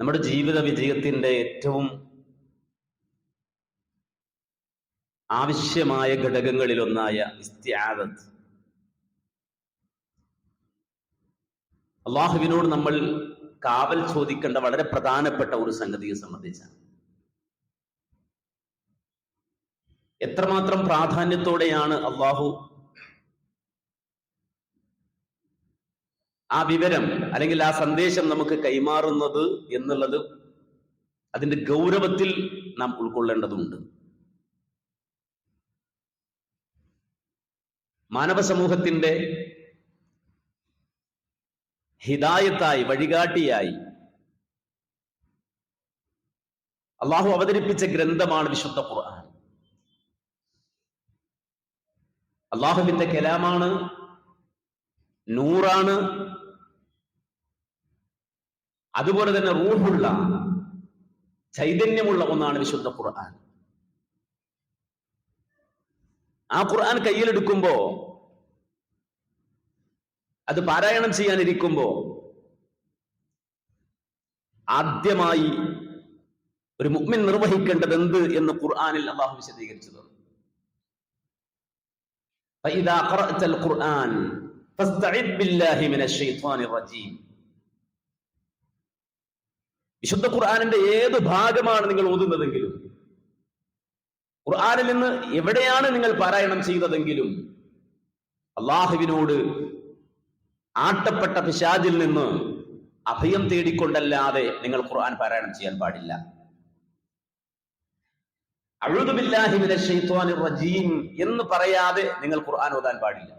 നമ്മുടെ ജീവിത വിജയത്തിന്റെ ഏറ്റവും ആവശ്യമായ ഘടകങ്ങളിലൊന്നായ ഇസ്ത്യാദത്ത്. അള്ളാഹുവിനോട് നമ്മൾ കാവൽ ചോദിക്കേണ്ട വളരെ പ്രധാനപ്പെട്ട ഒരു സംഗതിയെ സംബന്ധിച്ചാണ്. എത്രമാത്രം പ്രാധാന്യത്തോടെയാണ് അള്ളാഹു ആ വിവരം അല്ലെങ്കിൽ ആ സന്ദേശം നമുക്ക് കൈമാറുന്നത് എന്നുള്ളത് അതിന്റെ ഗൗരവത്തിൽ നാം ഉൾക്കൊള്ളേണ്ടതുണ്ട്. മാനവ സമൂഹത്തിന്റെ ഹിതായത്തായി വഴികാട്ടിയായി അള്ളാഹു അവതരിപ്പിച്ച ഗ്രന്ഥമാണ് വിശുദ്ധ ഖുർആൻ. അള്ളാഹുവിന്റെ കലാമാണ് നൂറാണ് അതുപോലെ തന്നെ റൂഹുള്ള ചൈതന്യമുള്ള ഒന്നാണ് വിശുദ്ധ ഖുർആൻ. ആ ഖുർആൻ കയ്യിലെടുക്കുമ്പോ അത് പാരായണം ചെയ്യാനിരിക്കുമ്പോ ആദ്യമായി ഒരു മുഗ്മിൻ നിർവഹിക്കേണ്ടത് എന്ത് എന്ന് ഖുർആാനിൽ അള്ളാഹു വിശദീകരിച്ചത് തന്നു വിശുദ്ധ ഖുർആാനിന്റെ ഏത് ഭാഗമാണ് നിങ്ങൾ ഓതുന്നതെങ്കിലും ഖുർആാനിൽ നിന്ന് എവിടെയാണ് നിങ്ങൾ പാരായണം ചെയ്തതെങ്കിലും അള്ളാഹുവിനോട് ആട്ടപ്പെട്ട പിശാജിൽ നിന്ന് അഭയം തേടിക്കൊണ്ടല്ലാതെ നിങ്ങൾ ഖുർആൻ പാരായണം ചെയ്യാൻ പാടില്ല. റജീം എന്ന് പറയാതെ നിങ്ങൾ ഖുർആൻ ഓതാൻ പാടില്ല.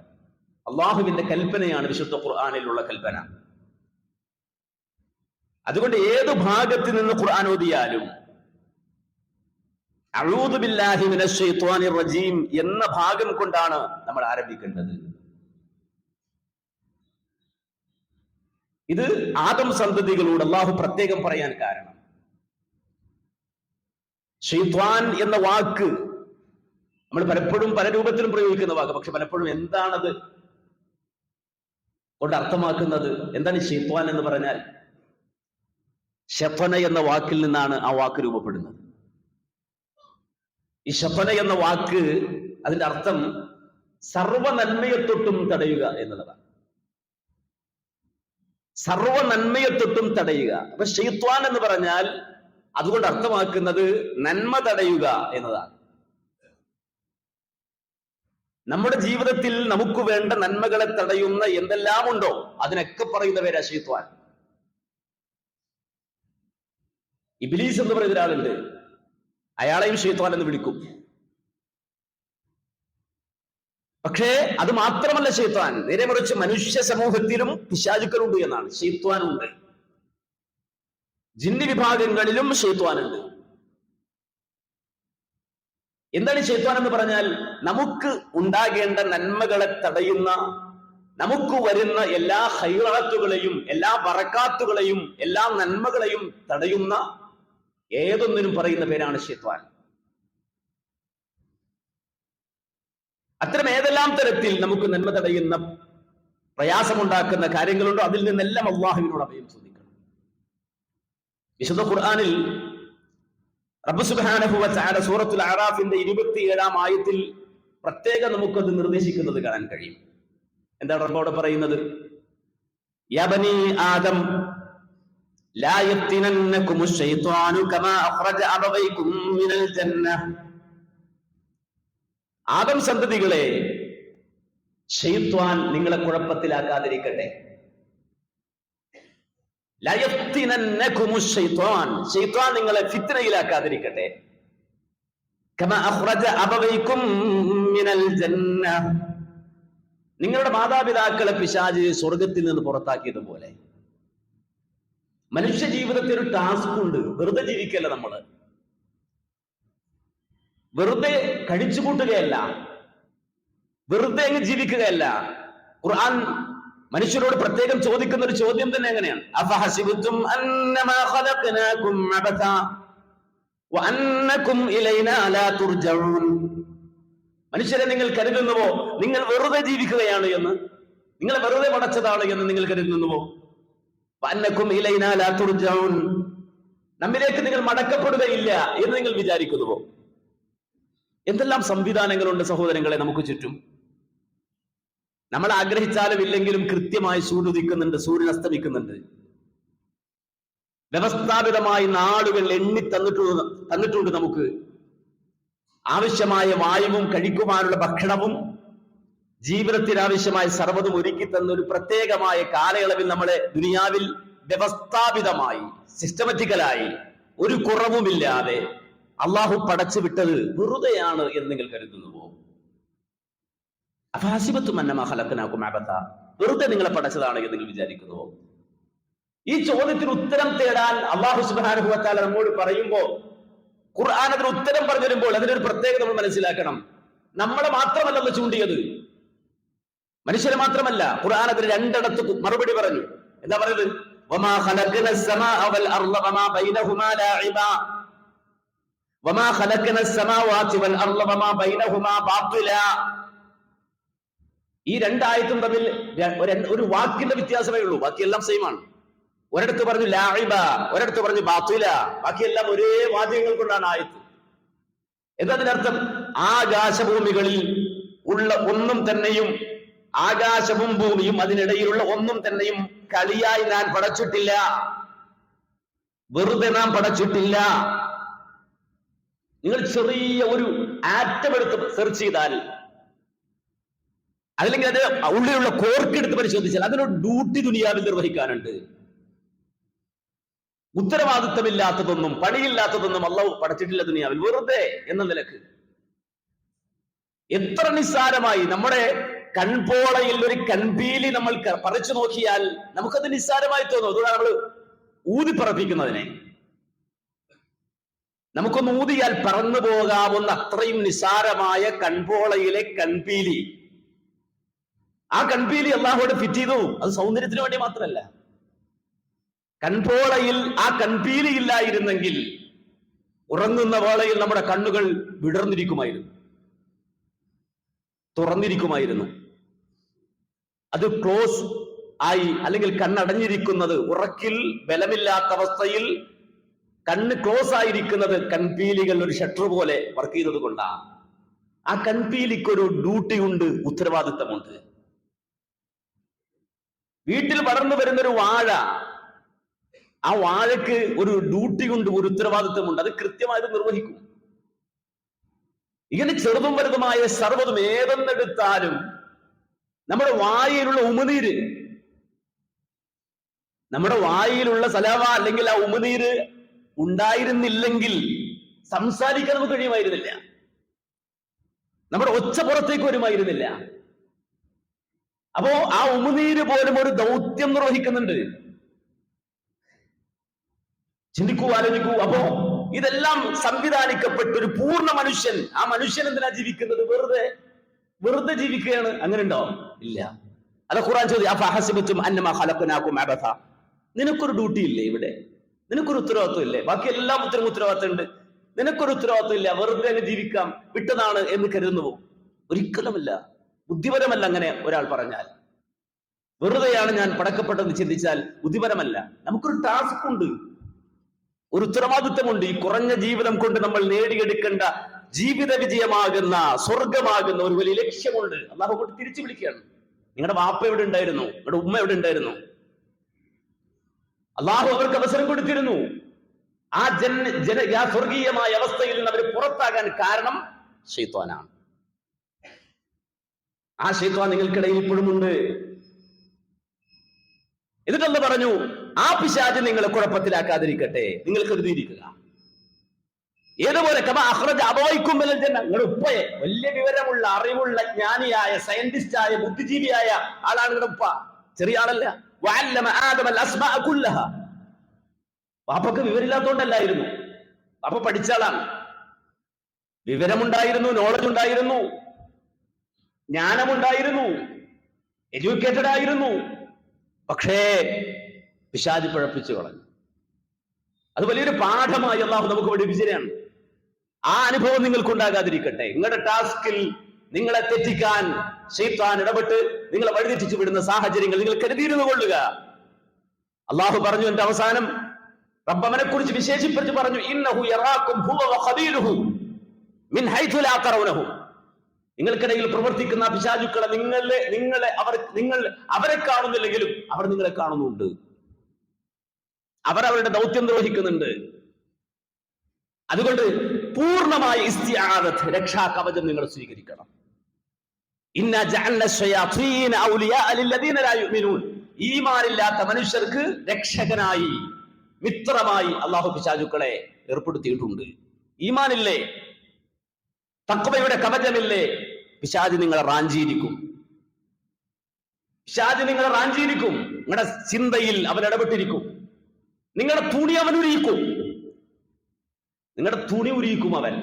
അള്ളാഹുവിന്റെ കൽപ്പനയാണ് വിശുദ്ധ ഖുർആാനിലുള്ള കൽപ്പന. അതുകൊണ്ട് ഏത് ഭാഗത്ത് നിന്ന് ഖുർആൻ ഓതിയാലും റജീം എന്ന ഭാഗം കൊണ്ടാണ് നമ്മൾ ആരംഭിക്കേണ്ടത്. ഇത് ആദം സന്തതികളോട് അള്ളാഹു പ്രത്യേകം പറയാൻ കാരണം. ഷെയ്ത്വാൻ എന്ന വാക്ക് നമ്മൾ പലപ്പോഴും പല രൂപത്തിലും പ്രയോഗിക്കുന്ന വാക്ക് പക്ഷെ പലപ്പോഴും എന്താണത് കൊണ്ട് അർത്ഥമാക്കുന്നത്? എന്താണ് ഷെയ്ത്വാൻ എന്ന് പറഞ്ഞാൽ? ഷഫന എന്ന വാക്കിൽ നിന്നാണ് ആ വാക്ക് രൂപപ്പെടുന്നത്. ഈ ഷഫന എന്ന വാക്ക് അതിന്റെ അർത്ഥം സർവ നന്മയെ തൊട്ടും തടയുക എന്നുള്ളതാണ്. സർവ നന്മയെ തൊട്ടും തടയുക. അപ്പൊ ഷെയ്ത്വാൻ എന്ന് പറഞ്ഞാൽ അതുകൊണ്ട് അർത്ഥമാക്കുന്നത് നന്മ തടയുക എന്നതാണ്. നമ്മുടെ ജീവിതത്തിൽ നമുക്ക് വേണ്ട നന്മകളെ തടയുന്ന എന്തെല്ലാം ഉണ്ടോ? അതിനൊക്കെ പറയുന്ന പേര് അശീത്വാൻ ഇബിലീസ് എന്ന് പറയുന്ന ഒരാളുണ്ട്. അയാളെയും ഷെയ്ത്വാൻ എന്ന് വിളിക്കും. പക്ഷേ അത് മാത്രമല്ല ഷെയ്ത്വാൻ നേരെ മറിച്ച് മനുഷ്യ സമൂഹത്തിലും പിശാചുക്കളുണ്ട് എന്നാണ്. ഷെയ്ത്വാനുണ്ട് ജിന്നി വിഭാഗങ്ങളിലും ഷെയ്ത്വാനുണ്ട് എന്താണ് ഷെയ്ത്വാൻ എന്ന് പറഞ്ഞാൽ? നമുക്ക് ഉണ്ടാകേണ്ട നന്മകളെ തടയുന്ന നമുക്ക് വരുന്ന എല്ലാ ഹൈറാത്തുകളെയും എല്ലാ വറക്കാത്തുകളെയും എല്ലാ നന്മകളെയും തടയുന്ന ഏതൊന്നിനും പറയുന്ന പേരാണ് ഷെയ്ത്വാൻ അത്തരം ഏതെല്ലാം തരത്തിൽ നമുക്ക് നന്മ തടയുന്ന പ്രയാസമുണ്ടാക്കുന്ന കാര്യങ്ങളുണ്ടോ? അതിൽ നിന്നെല്ലാം അള്ളാഹുവിനോട് അഭയം ചോദിക്കണം. വിശുദ്ധ ഖുർആാനിൽ റബ്ബ് സുബ്ഹാനഹു വ തആല സൂറത്തുൽ അറാഫിന്റെ ഇരുപത്തിയേഴാം ആയത്തിൽ പ്രത്യേകം നമുക്കത് നിർദ്ദേശിക്കുന്നത് കാണാൻ കഴിയും. എന്താണ് റബ്ബോട് പറയുന്നത്? യബനി ആദം ലാ يفتننكم ശൈത്വാനു കമാ അഖ്റജ അബവൈകും മിനൽ ജന്ന ആദം സന്തതികളെ ഷെയ്ത്വാൻ നിങ്ങളെ കുഴപ്പത്തിലാക്കാതിരിക്കട്ടെ. ഷെയ്ത്വാൻ നിങ്ങളെ ഫിത്തനയിലാക്കാതിരിക്കട്ടെ. നിങ്ങളുടെ മാതാപിതാക്കളെ പിശാജ് സ്വർഗത്തിൽ നിന്ന് പുറത്താക്കിയതുപോലെ. മനുഷ്യ ജീവിതത്തിൽ ഒരു ടാസ്ക് ഉണ്ട്. വെറുതെ ജീവിക്കല്ല നമ്മൾ വെറുതെ കഴിച്ചു കൂട്ടുകയല്ല. വെറുതെ അങ്ങ് ജീവിക്കുകയല്ല. ഖുർആൻ മനുഷ്യരോട് പ്രത്യേകം ചോദിക്കുന്ന ഒരു ചോദ്യം തന്നെ എങ്ങനെയാണ്? മനുഷ്യരെ നിങ്ങൾ കരുതുന്നുവോ? നിങ്ങൾ വെറുതെ ജീവിക്കുകയാണ് എന്ന്? നിങ്ങൾ വെറുതെ പടച്ചതാണ് എന്ന് നിങ്ങൾ കരുതുന്നുവോ? തുർജഊൻ നമ്മിലേക്ക് നിങ്ങൾ മടക്കപ്പെടുകയില്ല എന്ന് നിങ്ങൾ വിചാരിക്കുന്നുവോ? എന്തെല്ലാം സംവിധാനങ്ങളുണ്ട് സഹോദരങ്ങളെ നമുക്ക് ചുറ്റും? നമ്മൾ ആഗ്രഹിച്ചാലും ഇല്ലെങ്കിലും കൃത്യമായി സൂര്യുദിക്കുന്നുണ്ട് സൂര്യൻ അസ്തമിക്കുന്നുണ്ട് വ്യവസ്ഥാപിതമായി നാളുകൾ എണ്ണി തന്നിട്ടുണ്ട് തന്നിട്ടുണ്ട് നമുക്ക്. ആവശ്യമായ വായുവും കഴിക്കുവാനുള്ള ഭക്ഷണവും ജീവിതത്തിന് ആവശ്യമായ സർവതും ഒരുക്കി തന്ന ഒരു പ്രത്യേകമായ കാലയളവിൽ നമ്മളെ ദുനിയാവിൽ വ്യവസ്ഥാപിതമായി സിസ്റ്റമാറ്റിക്കലായി ഒരു കുറവുമില്ലാതെ അള്ളാഹു പടച്ചു വിട്ടത് വെറുതെയാണ് എന്ന് നിങ്ങൾ കരുതുന്നുവോ? അഫാസിബത്തും അന്നമഹലക്കനാക്കും അബദ്ധ വെറുതെ നിങ്ങളെ പടച്ചതാണ് എന്ന് നിങ്ങൾ വിചാരിക്കുന്നുവോ? ഈ ചോദ്യത്തിന് ഉത്തരം തേടാൻ അള്ളാഹു സുബാനുഭവത്താല നമ്മോട് പറയുമ്പോ ഖുർആൻ അതിന് ഉത്തരം പറഞ്ഞു വരുമ്പോൾ അതിനൊരു പ്രത്യേകത നമ്മൾ മനസ്സിലാക്കണം. നമ്മളെ മാത്രമല്ല ചൂണ്ടിയത്. മനുഷ്യരെ മാത്രമല്ല ഖുർആൻ അതിന് രണ്ടിടത്ത് മറുപടി പറഞ്ഞു. എന്താ പറയുന്നത്? ഈ രണ്ടായത്തും തമ്മിൽ ഒരു വാക്കിന്റെ വ്യത്യാസമേ ഉള്ളൂ. ബാക്കിയെല്ലാം സെയിം ആണ്. ഒരിടത്ത് പറഞ്ഞു ലാഹിബ ഒരിടത്ത് പറഞ്ഞു ബാത്തുല. ബാക്കിയെല്ലാം ഒരേ വാദ്യങ്ങൾ കൊണ്ടാണ് ആയത്ത്. എന്നതിനർത്ഥം ആകാശഭൂമികളിൽ ഉള്ള ഒന്നും തന്നെയും ആകാശവും ഭൂമിയും അതിനിടയിലുള്ള ഒന്നും തന്നെയും കളിയായി ഞാൻ പടച്ചിട്ടില്ല. വെറുതെ നാം പടച്ചിട്ടില്ല. നിങ്ങൾ ചെറിയ ഒരു ആറ്റം എടുത്ത് സെർച്ച് ചെയ്താൽ അല്ലെങ്കിൽ അത് ഉള്ളിലുള്ള കോർക്ക് എടുത്ത് പരിശോധിച്ചാൽ അതിനൊരു ഡ്യൂട്ടി ദുനിയാവിൽ നിർവഹിക്കാനുണ്ട്. ഉത്തരവാദിത്തമില്ലാത്തതൊന്നും പണിയില്ലാത്തതൊന്നും അള്ളാഹു പടച്ചിട്ടില്ല ദുനിയാവിൽ. വെറുതെ എന്ന നിലയ്ക്ക്. എത്ര നിസ്സാരമായി നമ്മുടെ കൺപോളയിൽ ഒരു കൺപീലി നമ്മൾ പറിച്ചു നോക്കിയാൽ നമുക്കത് നിസ്സാരമായി തോന്നും. അതുകൊണ്ട് നമ്മൾ ഊതി പറപ്പിക്കുന്നതിനെ. നമുക്കൊന്ന് ഊതിയാൽ പറന്നു പോകാവുന്ന അത്രയും നിസ്സാരമായ കൺപോളയിലെ കൺപീലി. ആ കൺപീലി അള്ളാഹോട് ഫിറ്റ് ചെയ്തു. അത് സൗന്ദര്യത്തിന് വേണ്ടി മാത്രമല്ല. കൺപോളയിൽ ആ കൺപീലി ഇല്ലായിരുന്നെങ്കിൽ ഉറങ്ങുന്ന വേളയിൽ നമ്മുടെ കണ്ണുകൾ വിടർന്നിരിക്കുമായിരുന്നു. തുറന്നിരിക്കുമായിരുന്നു. അത് ക്ലോസ് ആയി അല്ലെങ്കിൽ കണ്ണടഞ്ഞിരിക്കുന്നത് ഉറക്കിൽ ബലമില്ലാത്ത അവസ്ഥയിൽ കണ്ണ് ക്ലോസ് ആയിരിക്കുന്നത് കൺപീലികൾ ഒരു ഷട്ടർ പോലെ വർക്ക് ചെയ്തത് കൊണ്ടാണ്. ആ കൺപീലിക്കൊരു ഡ്യൂട്ടി ഉണ്ട് ഉത്തരവാദിത്തമുണ്ട്. വീട്ടിൽ വളർന്നു വരുന്ന ഒരു വാഴ ആ വാഴയ്ക്ക് ഒരു ഡ്യൂട്ടി ഉണ്ട് ഒരു ഉത്തരവാദിത്തമുണ്ട്. അത് കൃത്യമായിട്ട് നിർവഹിക്കും. ഇങ്ങനെ ചെറുതും വലുതുമായ സർവതും ഏതെന്നെടുത്താലും നമ്മുടെ വായിലുള്ള ഉമനീര്. നമ്മുടെ വായിലുള്ള സലാവ അല്ലെങ്കിൽ ആ ഉമനീര് ഉണ്ടായിരുന്നില്ലെങ്കിൽ സംസാരിക്കാൻ നമുക്ക് കഴിയുമായിരുന്നില്ല. നമ്മുടെ ഒച്ച പുറത്തേക്ക് വരുമായിരുന്നില്ല. അപ്പോ ആ ഉമനീര് പോലും ഒരു ദൗത്യം നിർവഹിക്കുന്നുണ്ട്. ചിന്തിക്കൂ ആലോചിക്കൂ. അപ്പോ ഇതെല്ലാം സംവിധാനിക്കപ്പെട്ട ഒരു പൂർണ മനുഷ്യൻ. ആ മനുഷ്യൻ എന്തിനാ ജീവിക്കുന്നത്? വെറുതെ വെറുതെ ജീവിക്കുകയാണ്? അങ്ങനെ ഉണ്ടോ ഇല്ല. അല്ല ഖുറാൻ ചോദ്യം നിനക്കൊരു ഡ്യൂട്ടി ഇല്ലേ ഇവിടെ? നിനക്കൊരു ഉത്തരവാദിത്വം ഇല്ലേ? ബാക്കി എല്ലാം ഉത്തരം ഉത്തരവാദിത്വം ഉണ്ട് നിനക്കൊരു ഉത്തരവാദിത്വം ഇല്ല. വെറുതെ അങ്ങ് ജീവിക്കാം. വിട്ടതാണ് എന്ന് കരുതുന്നുവോ? ഒരിക്കലുമല്ല. ബുദ്ധിപരമല്ല അങ്ങനെ ഒരാൾ പറഞ്ഞാൽ. വെറുതെയാണ് ഞാൻ പടക്കപ്പെട്ടെന്ന് ചിന്തിച്ചാൽ ബുദ്ധിപരമല്ല. നമുക്കൊരു ടാസ്ക് ഉണ്ട്. ഒരു ഉത്തരവാദിത്വമുണ്ട്. ഈ കുറഞ്ഞ ജീവിതം കൊണ്ട് നമ്മൾ നേടിയെടുക്കേണ്ട ജീവിത വിജയമാകുന്ന സ്വർഗമാകുന്ന ഒരു വലിയ ലക്ഷ്യമുണ്ട്. അള്ളാഹു കൂട്ടി തിരിച്ചു വിളിക്കുകയാണ്. നിങ്ങളുടെ വാപ്പ എവിടെ ഉണ്ടായിരുന്നു? നിങ്ങളുടെ ഉമ്മ എവിടെ ഉണ്ടായിരുന്നു? അള്ളാഹു അവർക്ക് അവസരം കൊടുത്തിരുന്നു. ആ ജന ജന ആ സ്വർഗീയമായ അവസ്ഥയിൽ നിന്ന് അവർ പുറത്താകാൻ കാരണം ഷെയ്ത്വാനാണ് ആ ഷെയ്ത്വാൻ നിങ്ങൾക്കിടയിൽ ഇപ്പോഴും ഉണ്ട്. എന്നിട്ടല്ല പറഞ്ഞു ആ പിശാജ് നിങ്ങളെ കുഴപ്പത്തിലാക്കാതിരിക്കട്ടെ. നിങ്ങൾ കരുതിയിരിക്കുക ഏതുപോലെ നിങ്ങളുടെ ഉപ്പയെ വലിയ വിവരമുള്ള അറിവുള്ള ജ്ഞാനിയായ സയന്റിസ്റ്റ് ആയ ബുദ്ധിജീവിയായ ആളാണ് ഉപ്പ. ചെറിയ ആളല്ല. വാപ്പക്ക് വിവരമില്ലാത്തോണ്ടല്ലായിരുന്നു. വാപ്പ പഠിച്ച ആളാണ്. വിവരമുണ്ടായിരുന്നു നോളജ് ഉണ്ടായിരുന്നു. ജ്ഞാനമുണ്ടായിരുന്നു. എഡ്യൂക്കേറ്റഡ് ആയിരുന്നു. പക്ഷേ പിശാജ് പിഴപ്പിച്ചു കളഞ്ഞു. അത് വലിയൊരു പാഠമായി അള്ളാഹു നമുക്ക് പഠിപ്പിച്ചതാണ് ആ അനുഭവം നിങ്ങൾക്കുണ്ടാകാതിരിക്കട്ടെ. നിങ്ങളുടെ ടാസ്കിൽ നിങ്ങളെ തെറ്റിക്കാൻ ഷെയ്ത്താൻ ഇടപെട്ട് നിങ്ങളെ വഴിതെറ്റിച്ചു വിടുന്ന സാഹചര്യങ്ങൾ നിങ്ങൾ കരുതിയിരുന്നു കൊള്ളുക. അള്ളാഹു പറഞ്ഞു എന്റെ അവസാനം റബ്ബവനെ കുറിച്ച് വിശേഷിപ്പിച്ച് പറഞ്ഞു ഇന്നഹു മിൻ നിങ്ങൾക്കിടയിൽ പ്രവർത്തിക്കുന്ന പിശാചുക്കളെ നിങ്ങളെ നിങ്ങളെ അവർ നിങ്ങൾ അവരെ കാണുന്നില്ലെങ്കിലും അവർ നിങ്ങളെ കാണുന്നുണ്ട്. അവർ അവരുടെ ദൗത്യം നിർവഹിക്കുന്നുണ്ട്. അതുകൊണ്ട് പൂർണമായ ഇസ്തിയാദത്ത് രക്ഷാ കവചം നിങ്ങൾ സ്വീകരിക്കണം. ഈമാനില്ലാത്ത മനുഷ്യർക്ക് രക്ഷകനായി മിത്രമായി അള്ളാഹു പിശാചുക്കളെ ഏർപ്പെടുത്തിയിട്ടുണ്ട്. ഈമാനില്ലേ? തക്വയുടെ കവചമില്ലേ? പിശാജ് നിങ്ങളെ റാഞ്ചിയിരിക്കും. പിശാജ് നിങ്ങളെ റാഞ്ചിയിരിക്കും. നിങ്ങളുടെ ചിന്തയിൽ അവൻ ഇടപെട്ടിരിക്കും. നിങ്ങളുടെ തുണി അവൻ നിങ്ങളുടെ തുണി ഉരിയിക്കും അവൻ.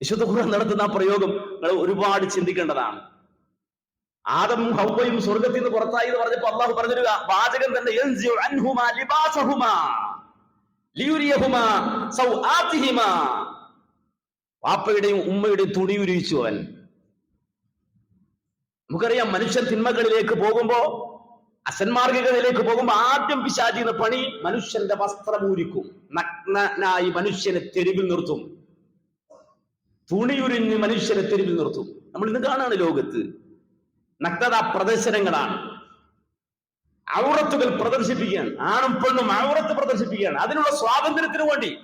വിശുദ്ധ ഖുർആൻ നടത്തുന്ന ആ പ്രയോഗം നിങ്ങൾ ഒരുപാട് ചിന്തിക്കേണ്ടതാണ്. ആദം ഹൗവയും സ്വർഗത്തിൽ നിന്ന് പുറത്തായി എന്ന് പറഞ്ഞപ്പോ അള്ളാഹു പറഞ്ഞൊരു വാചകം തന്നെ പാപ്പയുടെയും ഉമ്മയുടെയും തുണി ഉരിയിച്ചു അവൻ. നമുക്കറിയാം മനുഷ്യൻ തിന്മകളിലേക്ക് പോകുമ്പോ അസന്മാർഗികളിലേക്ക് പോകുമ്പോൾ ആദ്യം പിശാചിന്ന് പണി മനുഷ്യന്റെ വസ്ത്രം ഊരിക്കും നഗ്നനായി മനുഷ്യനെ തെരുവിൽ നിർത്തും. തുണിയുരിഞ്ഞ് മനുഷ്യനെ തെരുവിൽ നിർത്തും. നമ്മൾ ഇന്ന് കാണാണ് ലോകത്ത്. നഗ്നത പ്രദർശനങ്ങളാണ്. ഔറത്തുകൾ പ്രദർശിപ്പിക്കുകയാണ്. ആണും പെണ്ണും ഔറത്ത് പ്രദർശിപ്പിക്കുകയാണ്. അതിനുള്ള സ്വാതന്ത്ര്യത്തിന് വേണ്ടി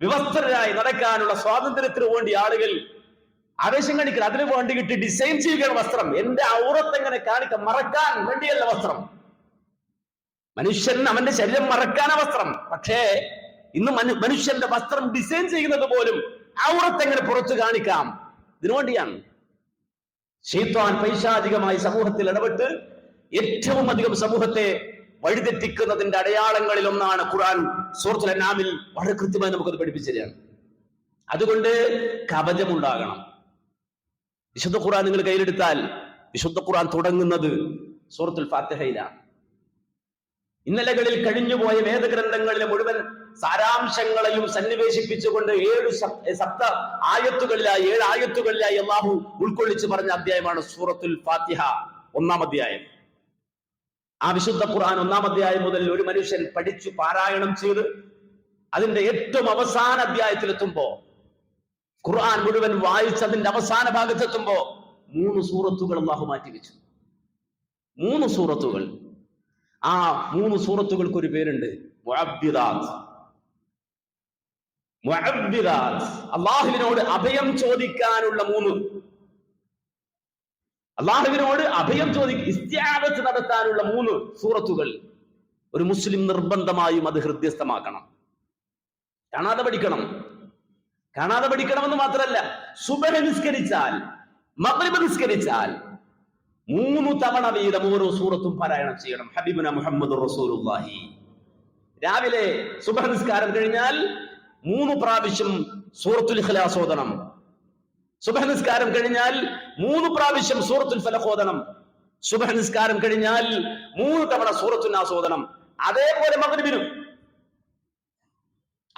വിവസ്ത്രരായി നടക്കാനുള്ള സ്വാതന്ത്ര്യത്തിന് വേണ്ടി ആളുകൾ ആവേശം കാണിക്കുക അതിനു വേണ്ടി കിട്ടി ഡിസൈൻ ചെയ്യുകയാണ് വസ്ത്രം. എന്റെ ഔറത്ത് എങ്ങനെ കാണിക്കാം? മറക്കാൻ വേണ്ടിയല്ല വസ്ത്രം. മനുഷ്യൻ അവന്റെ ശരീരം മറക്കാനാ വസ്ത്രം. പക്ഷേ ഇന്ന് മനു- മനുഷ്യന്റെ വസ്ത്രം ഡിസൈൻ ചെയ്യുന്നത് പോലും ഔറത്ത് എങ്ങനെ പുറത്തു കാണിക്കാം? ഇതിനുവേണ്ടിയാണ് വേണ്ടിയാണ്. ഷെയ്ത്താൻ പൈശാചികമായി സമൂഹത്തിൽ ഇടപെട്ട് ഏറ്റവും അധികം സമൂഹത്തെ വഴിതെറ്റിക്കുന്നതിന്റെ അടയാളങ്ങളിൽ ഒന്നാണ് ഖുർആൻ. സൂറത്തുൽ നാമിൽ വളരെ കൃത്യമായി നമുക്കത് പഠിപ്പിച്ചു തരികയാണ്. അതുകൊണ്ട് കവചമുണ്ടാകണം. വിശുദ്ധ ഖുർആൻ നിങ്ങൾ കയ്യിലെടുത്താൽ വിശുദ്ധ ഖുർആൻ തുടങ്ങുന്നത് സൂറത്തുൽ ഫാത്തിഹയിലാണ് ഇന്നലകളിൽ കഴിഞ്ഞുപോയ വേദഗ്രന്ഥങ്ങളിലെ മുഴുവൻ സാരാംശങ്ങളെയും സന്നിവേശിപ്പിച്ചുകൊണ്ട് ഏഴ് സപ്- സപ്ത ആയത്തുകളിലായി ഏഴ് ആയത്തുകളിലായി അള്ളാഹു ഉൾക്കൊള്ളിച്ച് പറഞ്ഞ അധ്യായമാണ് സൂറത്തുൽ ഫാത്തിഹ ഒന്നാം അധ്യായം. ആ വിശുദ്ധ ഖുർആൻ ഒന്നാം അധ്യായം മുതൽ ഒരു മനുഷ്യൻ പഠിച്ചു പാരായണം ചെയ്ത് അതിന്റെ ഏറ്റവും അവസാന അധ്യായത്തിലെത്തുമ്പോ ഖുർആൻ മുഴുവൻ വായിച്ചതിന്റെ അവസാന ഭാഗത്തെത്തുമ്പോ മൂന്ന് സൂറത്തുകൾ അള്ളാഹു മാറ്റി വെച്ചു മൂന്ന് സൂറത്തുകൾ. ആ മൂന്ന് സൂറത്തുകൾക്ക് ഒരു പേരുണ്ട്. അള്ളാഹുവിനോട് അഭയം ചോദിക്കാനുള്ള മൂന്ന്. അള്ളാഹുവിനോട് അഭയം ചോദി ഇസ്ത്യാദത്ത് നടത്താനുള്ള മൂന്ന് സൂറത്തുകൾ. ഒരു മുസ്ലിം നിർബന്ധമായും അത് ഹൃദ്യസ്ഥമാക്കണം. കാണാതെ പഠിക്കണം. കാണാതെ പഠിക്കണമെന്ന് മാത്രമല്ല സുബഹ നിസ്കരിച്ചാൽ മഗ്രിബ് നിസ്കരിച്ചാൽ മൂന്ന് തവണ വീതം ഓരോ സൂറത്തും പാരായണം ചെയ്യണം. ഹബീബുന മുഹമ്മദ് റസൂലുള്ളാഹി. രാവിലെ സുബഹ നിസ്കാരം കഴിഞ്ഞാൽ മൂന്ന് പ്രാവശ്യം സൂറത്തുൽ ഇഖ്ലാസ് ഓതണം. സുബഹ നിസ്കാരം കഴിഞ്ഞാൽ മൂന്ന് പ്രാവശ്യം സൂറത്തുൽ ഫലഖ് ഓതണം. സുബഹ നിസ്കാരം കഴിഞ്ഞാൽ മൂന്ന് തവണ സൂറത്തുൽ നാസ് ഓതണം. അതേപോലെ മഗ്രിബിനും.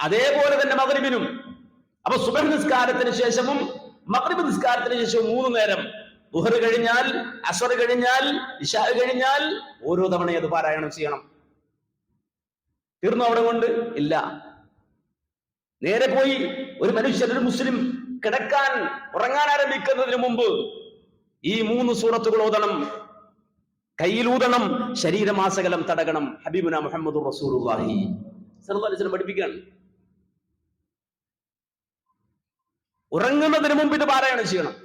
അതേപോലെ തന്നെ മഗ്രിബിനും. അപ്പൊ സുബൻ നിസ്കാരത്തിന് ശേഷവും മഗ്രിബ് നിസ്കാരത്തിന് ശേഷവും മൂന്ന് നേരം ദുഹർ കഴിഞ്ഞാൽ അസർ കഴിഞ്ഞാൽ ഇഷാ കഴിഞ്ഞാൽ ഓരോ തവണ അത് പാരായണം ചെയ്യണം. തീർന്നു അവിടെ കൊണ്ട്? ഇല്ല. നേരെ പോയി ഒരു മനുഷ്യൻ ഒരു മുസ്ലിം കിടക്കാൻ ഉറങ്ങാൻ ആരംഭിക്കുന്നതിന് മുമ്പ് ഈ മൂന്ന് സൂറത്തുകൾ ഓതണം. കയ്യിലൂതണം ശരീരമാസകലം തടകണം. ഹബീബുന മുഹമ്മദ് വസല്ലം പഠിപ്പിക്കുകയാണ്. ഉറങ്ങുന്നതിന് മുമ്പ് ഇത് പാരായണം ചെയ്യണം.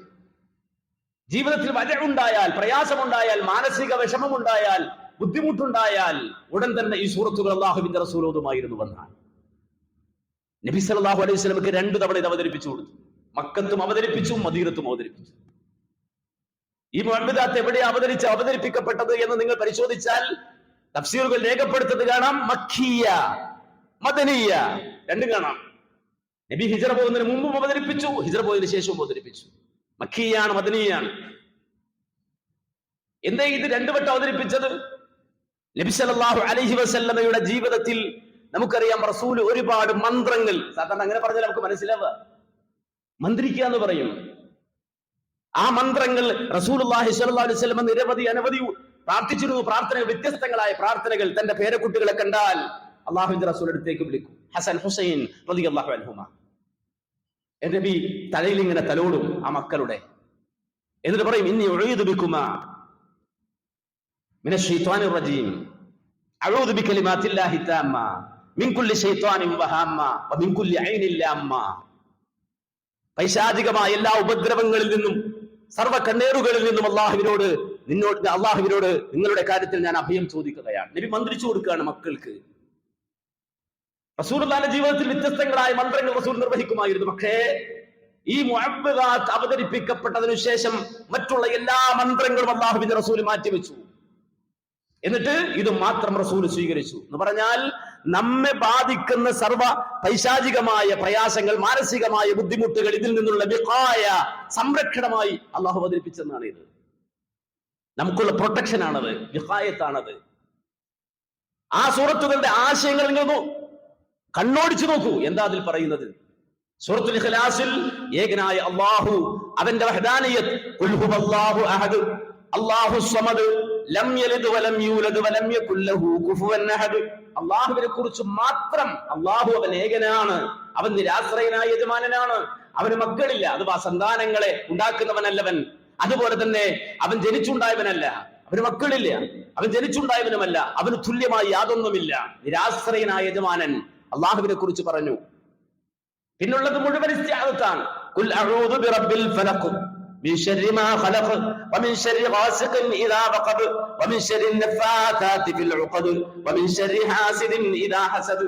ജീവിതത്തിൽ വരവുണ്ടായാൽ പ്രയാസമുണ്ടായാൽ മാനസിക വിഷമമുണ്ടായാൽ ബുദ്ധിമുട്ടുണ്ടായാൽ ഉടൻ തന്നെ ഈ സൂറത്തുകൾ റസൂലോതുമായിരുന്നു വന്നാൽ നബി സല്ലല്ലാഹു അലൈഹി സ്വലമക്ക് രണ്ടു തവണ ഇത് അവതരിപ്പിച്ചു കൊടുത്തു. മക്കത്തും അവതരിപ്പിച്ചു മദീനത്തും അവതരിപ്പിച്ചു. ഈ മുഹമ്മദാത്ത് എവിടെ അവതരിച്ച് അവതരിപ്പിക്കപ്പെട്ടത് എന്ന് നിങ്ങൾ പരിശോധിച്ചാൽ തഫ്സീറുകൾ രേഖപ്പെടുത്തത് കാണാം. മഖിയ മദനീയ രണ്ടും കാണാം. നബി ഹിജറ പോകുന്നതിന് മുമ്പും അവതരിപ്പിച്ചു ഹിജറ പോയതിനു ശേഷവും അവതരിപ്പിച്ചു മക്കിയാണ് മദനിയാണ്. എന്തേ ഇത് രണ്ടു വട്ടം അവതരിപ്പിച്ചത്? നബി സല്ലല്ലാഹു അലൈഹി വസല്ലമയുടെ ജീവിതത്തിൽ നമുക്കറിയാം റസൂൽ ഒരുപാട് മന്ത്രങ്ങൾ സാധാരണ അങ്ങനെ പറഞ്ഞാൽ നമുക്ക് മനസ്സിലാവുക. മന്ത്രിക്കുക എന്ന് പറയും. ആ മന്ത്രങ്ങൾ റസൂലുള്ളാഹി സ്വല്ലല്ലാഹു അലൈഹി നിരവധി അനവധി പ്രാർത്ഥിച്ചിരുന്നു. പ്രാർത്ഥന വ്യത്യസ്തങ്ങളായ പ്രാർത്ഥനകൾ തന്റെ പേരക്കുട്ടികളെ കണ്ടാൽ അള്ളാഹുവിന്റെ റസൂൽ അടുത്തേക്ക് വിളിക്കും. ഹസൻ ഹുസൈൻ റളിയല്ലാഹു അൻഹുമ. എന്റെ ബി തലയിൽ ഇങ്ങനെ തലോടും ആ മക്കളുടെ. എന്നിട്ട് പറയും ഇനി ഒഴുതുബിക്കുമ പൈശാചികമായ എല്ലാ ഉപദ്രവങ്ങളിൽ നിന്നും സർവ കണ്ണേറുകളിൽ നിന്നും അള്ളാഹുവിനോട് നിന്നോട് അള്ളാഹുവിനോട് നിങ്ങളുടെ കാര്യത്തിൽ ഞാൻ അഭയം ചോദിക്കുകയാണ്. നബി മന്ത്രിച്ചു കൊടുക്കുകയാണ് മക്കൾക്ക്. റസൂലുള്ളാന്റെ ജീവിതത്തിൽ വ്യത്യസ്തങ്ങളായ മന്ത്രങ്ങൾ റസൂൽ നിർവഹിക്കുമായിരുന്നു. പക്ഷേ ഈ മുഅബ്ബദാത്ത് അവതരിപ്പിക്കപ്പെട്ടതിനു ശേഷം മറ്റുള്ള എല്ലാ മന്ത്രങ്ങളും അള്ളാഹുബിന്റെ റസൂൽ മാറ്റിവെച്ചു. എന്നിട്ട് ഇത് മാത്രം റസൂൽ സ്വീകരിച്ചു. എന്ന് പറഞ്ഞാൽ നമ്മെ ബാധിക്കുന്ന സർവ പൈശാചികമായ പ്രയാസങ്ങൾ മാനസികമായ ബുദ്ധിമുട്ടുകൾ ഇതിൽ നിന്നുള്ള വിഹായ സംരക്ഷണമായി അള്ളാഹു അവതരിപ്പിച്ചെന്നാണ് ഇത്. നമുക്കുള്ള പ്രൊട്ടക്ഷൻ ആണത് വിഹായത്താണത് ആ സൂറത്തുകളുടെ ആശയങ്ങൾ നിങ്ങൾ കണ്ണോടിച്ചു നോക്കൂ. എന്താ അതിൽ പറയുന്നത്? സൂറത്തുൽ ഇഖ്ലാസിൽ ഏകനായ അല്ലാഹു അവന്റെ വഹദാനിയത്ത് ഖുൽ ഹുവല്ലാഹു അഹദ് അല്ലാഹു സമദ് ലം യലിദ് വലം യൂലദ് വലം യകുൽ ലഹു കുഫുവൻ അഹദ് അള്ളാഹുവിനെ കുറിച്ച് മാത്രം അള്ളാഹു അവൻ ഏകനാണ് അവൻ നിരാശ്രയനായ യജമാനനാണ് അവന് മക്കളില്ല അഥവാ സന്താനങ്ങളെ ഉണ്ടാക്കുന്നവനല്ലവൻ അതുപോലെ തന്നെ അവൻ ജനിച്ചുണ്ടായവനല്ല അവന് മക്കളില്ല അവൻ ജനിച്ചുണ്ടായവനുമല്ല അവന് തുല്യമായി യാതൊന്നുമില്ല നിരാശ്രയനായ യജമാനൻ അള്ളാഹുവിനെ കുറിച്ച് പറഞ്ഞു പിന്നുള്ളത് മുഴുവൻ ഇസ്തിആദത്താണ് ഖുൽ അഊദു ബിറബ്ബിൽ ഫലഖ് من شر ما خلق ومن شر غاسق إذا وقب ومن شر النفاثات في العقد ومن شر حاسد إذا حسد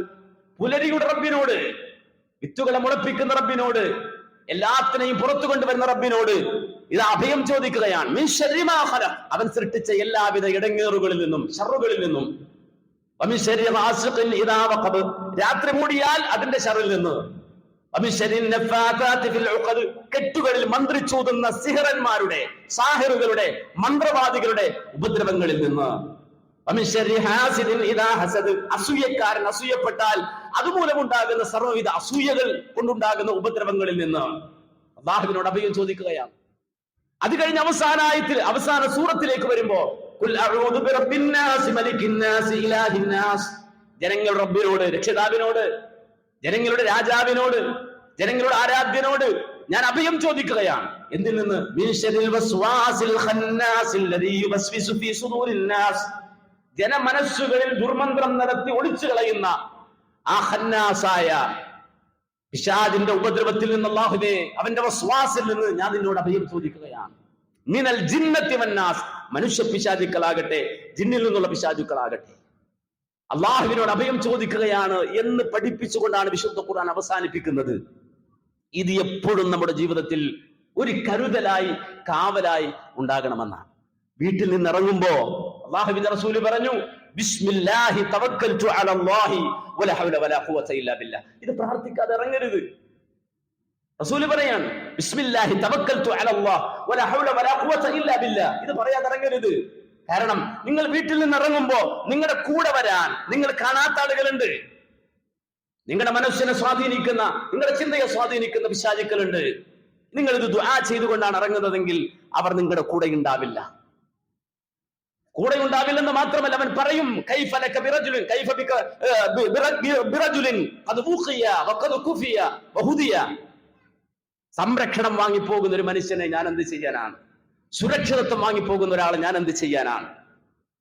പുലരിയുടെ റബ്ബിനോട് വിത്തുകളെ മുളപ്പിക്കുന്ന റബ്ബിനോട് എല്ലാത്തിനെയും പുറത്തു കൊണ്ടുവരുന്ന റബ്ബിനോട് ഇത് അഭയം ചോദിക്കുകയാണ് മിൻ ശർരി മാ ഖലഖ്. അവൻ സൃഷ്ടിച്ച എല്ലാവിധ ഇടങ്ങേറുകളിൽ നിന്നും ഷറുകളിൽ നിന്നും രാത്രി മൂടിയാൽ അതിന്റെ ഷറിൽ നിന്ന്. കെട്ടുകളിൽ മന്ത്രിച്ചൂതുന്ന സിഹറന്മാരുടെ സാഹിറുകളുടെ മന്ത്രവാദികളുടെ ഉപദ്രവങ്ങളിൽ നിന്ന്. അസൂയക്കാരൻ അസൂയപ്പെട്ടാൽ അതുമൂലമുണ്ടാകുന്ന സർവവിധ അസൂയകൾ കൊണ്ടുണ്ടാകുന്ന ഉപദ്രവങ്ങളിൽ നിന്ന്. അള്ളാഹുവിനോട് അഭയം ചോദിക്കുകയാണ്. അത് കഴിഞ്ഞ് അവസാന ആയത്തിൽ അവസാന സൂറത്തിലേക്ക് വരുമ്പോ. ജനങ്ങൾ റബ്ബിനോട് രക്ഷിതാവിനോട് ജനങ്ങളുടെ രാജാവിനോട് ജനങ്ങളുടെ ആരാധ്യനോട് ഞാൻ അഭയം ചോദിക്കുകയാണ് എന്തിൽ നിന്ന്. ജനമനസ്സുകളിൽ ദുർമന്ത്രം നടത്തി ഒളിച്ചു കളയുന്ന ആ ഖന്നാസായ പിശാദിന്റെ ഉപദ്രവത്തിൽ നിന്ന് അള്ളാഹുവേ അവന്റെ വസ്വാസിൽ നിന്ന് ഞാൻ നിന്നോട് അഭയം ചോദിക്കുകയാണ്. മിനൽ ജിന്നത്തി വന്നാസ് മനുഷ്യ പിശാചുക്കളാകട്ടെ ജിന്നിൽ നിന്നുള്ള പിശാചുക്കളാകട്ടെ. അള്ളാഹുവിനോട് അഭയം ചോദിക്കുകയാണ് എന്ന് പഠിപ്പിച്ചുകൊണ്ടാണ് വിശുദ്ധ ഖുർആൻ അവസാനിപ്പിക്കുന്നത്. ഇത് എപ്പോഴും നമ്മുടെ ജീവിതത്തിൽ ഒരു കരുതലായി കാവലായി ഉണ്ടാകണമെന്നാണ്. വീട്ടിൽ നിന്ന് അള്ളാഹുവിന്റെ റസൂൽ പറഞ്ഞു ഇത് പ്രാർത്ഥിക്കാതെ ഇറങ്ങരുത്. റസൂൽ പറയാണ് ബിസ്മില്ലാഹി തവക്കൽതു അലല്ലാഹ് വലാ ഹൗല വലാ ഖുവത ഇല്ലാ ബില്ലാ. ഇത് പറയാതെ ഇറങ്ങരുത്. കാരണം നിങ്ങൾ വീട്ടിൽ നിന്ന് ഇറങ്ങുമ്പോ നിങ്ങളുടെ കൂടെ വരാൻ നിങ്ങൾ കാണാത്ത ആളുകളുണ്ട്. നിങ്ങളുടെ മനസ്സിനെ സ്വാധീനിക്കുന്ന നിങ്ങളുടെ ചിന്തയെ സ്വാധീനിക്കുന്ന പിശാചുക്കളുണ്ട്. നിങ്ങൾ ഇത് ദുആ ചെയ്തുകൊണ്ടാണ് ഇറങ്ങുന്നതെങ്കിൽ അവർ നിങ്ങളുടെ കൂടെ ഉണ്ടാവില്ല. കൂടെ ഉണ്ടാവില്ലെന്ന് മാത്രമല്ല അവൻ പറയും കൈഫ ബിക വഹുദിയ സംരക്ഷണം വാങ്ങിപ്പോകുന്ന ഒരു മനുഷ്യനെ ഞാൻ എന്ത് ചെയ്യാനാണ്? സുരക്ഷിതത്വം വാങ്ങിപ്പോകുന്ന ഒരാളെ ഞാൻ എന്ത് ചെയ്യാനാണ്?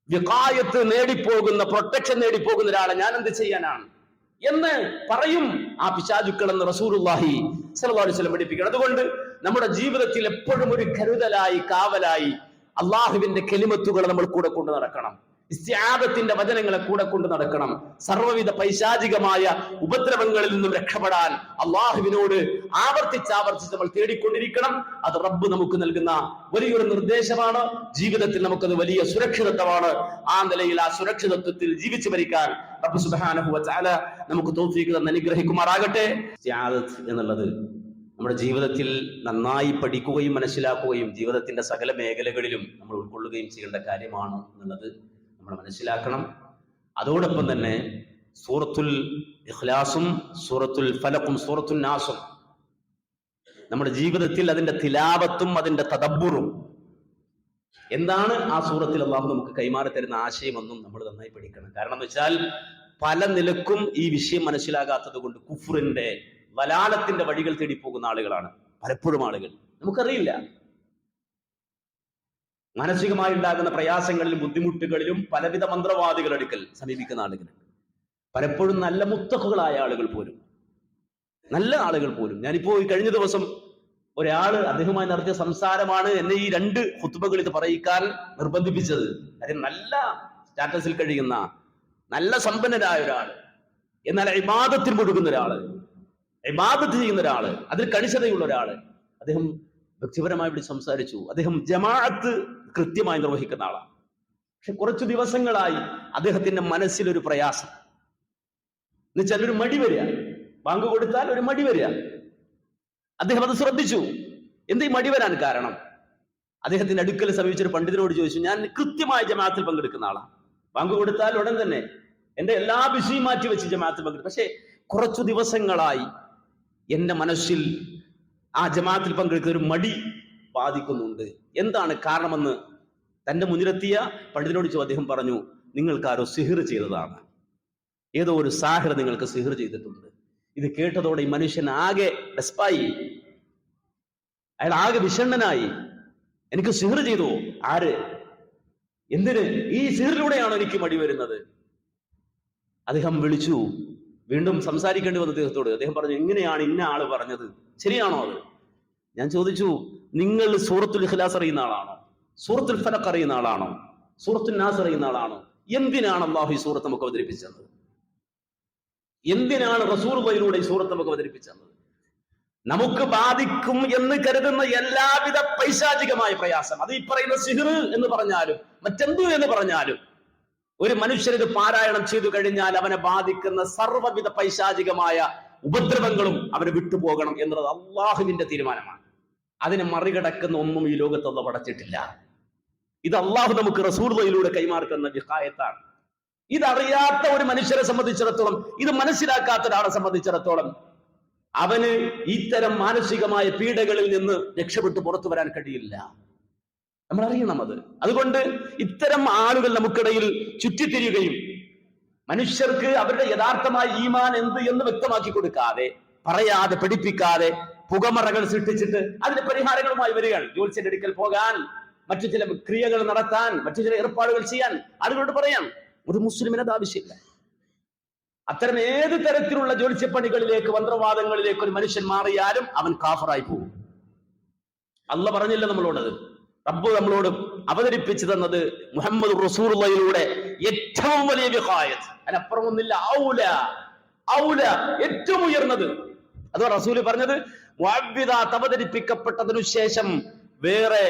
വികായത്ത് നേടിപ്പോകുന്ന പ്രൊട്ടക്ഷൻ നേടിപ്പോകുന്ന ഒരാളെ ഞാൻ എന്ത് ചെയ്യാനാണ്? എന്ന് പറയും ആ പിശാചുക്കൾ എന്ന് റസൂലുള്ളാഹി സലഹ് വസല്ലം പഠിപ്പിക്കണം. അതുകൊണ്ട് നമ്മുടെ ജീവിതത്തിൽ എപ്പോഴും ഒരു കരുതലായി കാവലായി അള്ളാഹുവിന്റെ കെലിമത്തുകൾ നമ്മൾ കൂടെ കൊണ്ട് നടക്കണം. ഇസ്യാദത്തിന്റെ വചനങ്ങളെ കൂടെ കൊണ്ട് നടക്കണം. സർവവിധ പൈശാചികമായ ഉപദ്രവങ്ങളിൽ നിന്നും രക്ഷപ്പെടാൻ അള്ളാഹുവിനോട് ആവർത്തിച്ച് ആവർത്തിച്ച് നമ്മൾ തേടിക്കൊണ്ടിരിക്കണം. അത് റബ്ബ് നമുക്ക് നൽകുന്ന വലിയൊരു നിർദ്ദേശമാണ്. ജീവിതത്തിൽ നമുക്കത് വലിയ സുരക്ഷിതത്വമാണ്. ആ നിലയിൽ ആ സുരക്ഷിതത്വത്തിൽ ജീവിച്ചു ഭരിക്കാൻ റബ്ബ് സുബാനുഭവ വതആല നമുക്ക് തന്ന് അനുഗ്രഹിക്കുമാറാകട്ടെ. എന്നുള്ളത് നമ്മുടെ ജീവിതത്തിൽ നന്നായി പഠിക്കുകയും മനസ്സിലാക്കുകയും ജീവിതത്തിന്റെ സകല മേഖലകളിലും നമ്മൾ ഉൾക്കൊള്ളുകയും ചെയ്യേണ്ട കാര്യമാണ് എന്നുള്ളത് നമ്മൾ മനസ്സിലാക്കണം. അതോടൊപ്പം തന്നെ സൂറത്തുൽ ഇഖ്ലാസും സൂറത്തുൽ ഫലക്കും സൂറത്തുൽ നാസും നമ്മുടെ ജീവിതത്തിൽ അതിന്റെ തിലാപത്തും അതിന്റെ തദബ്ബുറും എന്താണ് ആ സൂറത്തിൽ അള്ളാഹു നമുക്ക് കൈമാറി തരുന്ന ആശയമെന്നും നമ്മൾ നന്നായി പഠിക്കണം. കാരണം എന്ന് വെച്ചാൽ പല നിലക്കും ഈ വിഷയം മനസ്സിലാകാത്തത് കൊണ്ട് കുഫറിന്റെ വലാലത്തിന്റെ വഴികൾ തേടി പോകുന്ന ആളുകളാണ്. പലപ്പോഴും ആളുകൾ. നമുക്കറിയില്ല. മാനസികമായി ഉണ്ടാകുന്ന പ്രയാസങ്ങളിലും ബുദ്ധിമുട്ടുകളിലും പലവിധ മന്ത്രവാദികൾ അടുക്കൽ സമീപിക്കുന്ന ആളുകളുണ്ട് പലപ്പോഴും നല്ല മുത്തക്കുകളായ ആളുകൾ പോലും. നല്ല ആളുകൾ പോലും. ഞാനിപ്പോ ഈ കഴിഞ്ഞ ദിവസം ഒരാൾ അദ്ദേഹവുമായി നടത്തിയ സംസാരമാണ് എന്നെ ഈ രണ്ട് കുത്തുബകൾ ഇത് പറയിക്കാൻ നിർബന്ധിപ്പിച്ചത്. കാര്യം നല്ല സ്റ്റാറ്റസിൽ കഴിയുന്ന നല്ല സമ്പന്നരായ ഒരാൾ എന്നാൽ ഇമാദത്തിൽ മുഴുകുന്ന ഒരാൾ. ഇമാദത്ത് ചെയ്യുന്ന ഒരാൾ അതിൽ കണിശതയുള്ള ഒരാൾ. അദ്ദേഹം വ്യക്തിപരമായി വിളിച്ച് സംസാരിച്ചു. അദ്ദേഹം ജമാഅത്ത് കൃത്യമായി നിർവഹിക്കുന്ന ആളാണ്. പക്ഷെ കുറച്ചു ദിവസങ്ങളായി അദ്ദേഹത്തിന്റെ മനസ്സിൽ ഒരു പ്രയാസം എന്നുവെച്ചാൽ ഒരു മടി വരിക. ബാങ്ക് കൊടുത്താൽ ഒരു മടി വരിക. അദ്ദേഹം അത് ശ്രദ്ധിച്ചു. എന്ത് ഈ മടി വരാൻ കാരണം? അദ്ദേഹത്തിന്റെ അടുക്കൽ സമീപിച്ചൊരു പണ്ഡിതനോട് ചോദിച്ചു ഞാൻ കൃത്യമായ ജമാഅത്തിൽ പങ്കെടുക്കുന്ന ആളാണ് ബാങ്ക് കൊടുത്താൽ ഉടൻ തന്നെ എന്റെ എല്ലാ വിഷയം മാറ്റി വെച്ച് ജമാഅത്തിൽ പങ്കെടുക്കും. പക്ഷേ കുറച്ചു ദിവസങ്ങളായി എന്റെ മനസ്സിൽ ആ ജമാഅത്തിൽ പങ്കെടുക്കുന്ന ഒരു മടി ബാധിക്കുന്നുണ്ട്. എന്താണ് കാരണമെന്ന് തന്റെ മുന്നിലെത്തിയ പണ്ഡിതനോട് അദ്ദേഹം പറഞ്ഞു നിങ്ങൾക്ക് ആരോ സിഹിർ ചെയ്തതാണ്. ഏതോ ഒരു സാഹിർ നിങ്ങൾക്ക് സിഹിർ ചെയ്തിട്ടുണ്ട്. ഇത് കേട്ടതോടെ ഈ മനുഷ്യൻ ആകെ ഡെസ്പായി. അയാൾ ആകെ വിഷണ്ണനായി. എനിക്ക് സിഹിർ ചെയ്തു. ആര്? എന്തിന്? ഈ സിഹിറിലൂടെയാണ് എനിക്ക് മടി വരുന്നത്? അദ്ദേഹം വിളിച്ചു വീണ്ടും സംസാരിക്കേണ്ടി വന്നു അദ്ദേഹത്തോട്. അദ്ദേഹം പറഞ്ഞു എങ്ങനെയാണ് ഇന്ന ആൾ പറഞ്ഞത്? ശരിയാണോ അത്? ഞാൻ ചോദിച്ചു നിങ്ങൾ സൂറത്തുൽ ഇഖ്ലാസ് അറിയുന്ന ആളാണോ? സൂറത്തുൽ ഫലഖ് അറിയുന്ന ആളാണോ? സൂറത്തുൽ നാസ് അറിയുന്ന ആളാണോ? എന്തിനാണ് അള്ളാഹു ഈ സൂറത്ത് നമുക്ക് അവതരിപ്പിച്ചത്? എന്തിനാണ് റസൂർബയിലൂടെ ഈ സൂറത്ത് നമുക്ക് അവതരിപ്പിച്ചത്? നമുക്ക് ബാധിക്കും എന്ന് കരുതുന്ന എല്ലാവിധ പൈശാചികമായ പ്രയാസം. അത് ഈ പറയുന്ന സിഹിർ എന്ന് പറഞ്ഞാലും മറ്റെന്തു എന്ന് പറഞ്ഞാലും ഒരു മനുഷ്യനത് പാരായണം ചെയ്തു കഴിഞ്ഞാൽ അവനെ ബാധിക്കുന്ന സർവവിധ പൈശാചികമായ ഉപദ്രവങ്ങളും അവന് വിട്ടുപോകണം എന്നുള്ളത് അള്ളാഹുവിന്റെ തീരുമാനമാണ്. അതിനെ മറികടക്കുന്ന ഒന്നും ഈ ലോകത്തൊന്നും പടച്ചിട്ടില്ല. ഇത് അള്ളാഹു നമുക്ക് റസൂർവയിലൂടെ കൈമാറുന്ന വിഹായത്താണ്. ഇതറിയാത്ത ഒരു മനുഷ്യരെ സംബന്ധിച്ചിടത്തോളം ഇത് മനസ്സിലാക്കാത്ത ഒരാളെ സംബന്ധിച്ചിടത്തോളം അവന് ഇത്തരം മാനസികമായ പീഡകളിൽ നിന്ന് രക്ഷപ്പെട്ടു പുറത്തു വരാൻ കഴിയില്ല. നമ്മൾ അറിയണം അത് അതുകൊണ്ട് ഇത്തരം ആളുകൾ നമുക്കിടയിൽ ചുറ്റിത്തിരിയുകയും മനുഷ്യർക്ക് അവരുടെ യഥാർത്ഥമായ ഈമാൻ എന്ത് എന്ന് വ്യക്തമാക്കി കൊടുക്കാതെ പറയാതെ പഠിപ്പിക്കാതെ പുകമറകൾ സൃഷ്ടിച്ചിട്ട് അതിന് പരിഹാരങ്ങളുമായി വരികയാണ്. ജോത്സ്യന്റെ അടുക്കൽ പോകാൻ മറ്റു ചില ക്രിയകൾ നടത്താൻ മറ്റു ചില ഏർപ്പാടുകൾ ചെയ്യാൻ ആളുകളോട് പറയാം. ഒരു മുസ്ലിമിന് അത് ആവശ്യമില്ല. അത്തരം ഏത് തരത്തിലുള്ള ജോലിച്ചപ്പണികളിലേക്ക് മന്ത്രവാദങ്ങളിലേക്ക് ഒരു മനുഷ്യൻ മാറിയാലും അവൻ കാഫറായി പോകും. അല്ല പറഞ്ഞില്ല നമ്മളോട് റബ്ബ് നമ്മളോട് അവതരിപ്പിച്ചു തന്നത് മുഹമ്മദ് റസൂറുള്ളയിലൂടെ ഏറ്റവും വലിയ വിഹായത് അതിനപ്പുറം ഒന്നില്ല ഔല ഔല ഏറ്റവും ഉയർന്നത്. അത് റസൂൽ പറഞ്ഞത് വാവ്യതാത്ത് അവതരിപ്പിക്കപ്പെട്ടതിനു ശേഷം വേറെ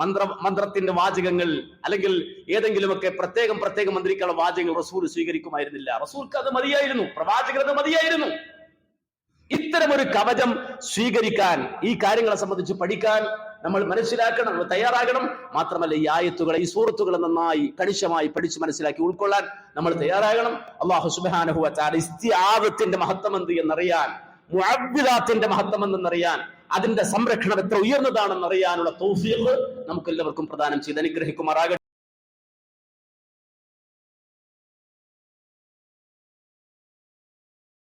മന്ത്ര മന്ത്രത്തിന്റെ വാചകങ്ങൾ അല്ലെങ്കിൽ ഏതെങ്കിലുമൊക്കെ പ്രത്യേകം പ്രത്യേകം മന്ത്രിക്കുള്ള വാചകങ്ങൾ റസൂൽ സ്വീകരിക്കുമായിരുന്നില്ല. റസൂൽക്ക് അത് മതിയായിരുന്നു പ്രവാചകർ അത് മതിയായിരുന്നു. ഇത്തരം ഒരു കവചം സ്വീകരിക്കാൻ ഈ കാര്യങ്ങളെ സംബന്ധിച്ച് പഠിക്കാൻ നമ്മൾ മനസ്സിലാക്കണം നമ്മൾ തയ്യാറാകണം. മാത്രമല്ല ഈ ആയത്തുകളെ ഈ സൂറത്തുകളെ നന്നായി കണിശമായി പഠിച്ച് മനസ്സിലാക്കി ഉൾക്കൊള്ളാൻ നമ്മൾ തയ്യാറാകണം. അള്ളാഹു സുബാനഹുവ മഹത്വം എന്ത് എന്നറിയാൻ മുഅവ്വിദാത്തിന്റെ മഹത്വം എന്തെന്നറിയാൻ അതിന്റെ സംരക്ഷണം എത്ര ഉയർന്നതാണെന്ന് അറിയാനുള്ള തൗഫീഖ് നമുക്ക് എല്ലാവർക്കും പ്രദാനം ചെയ്ത് അനുഗ്രഹിക്കുമാറാകട്ടെ.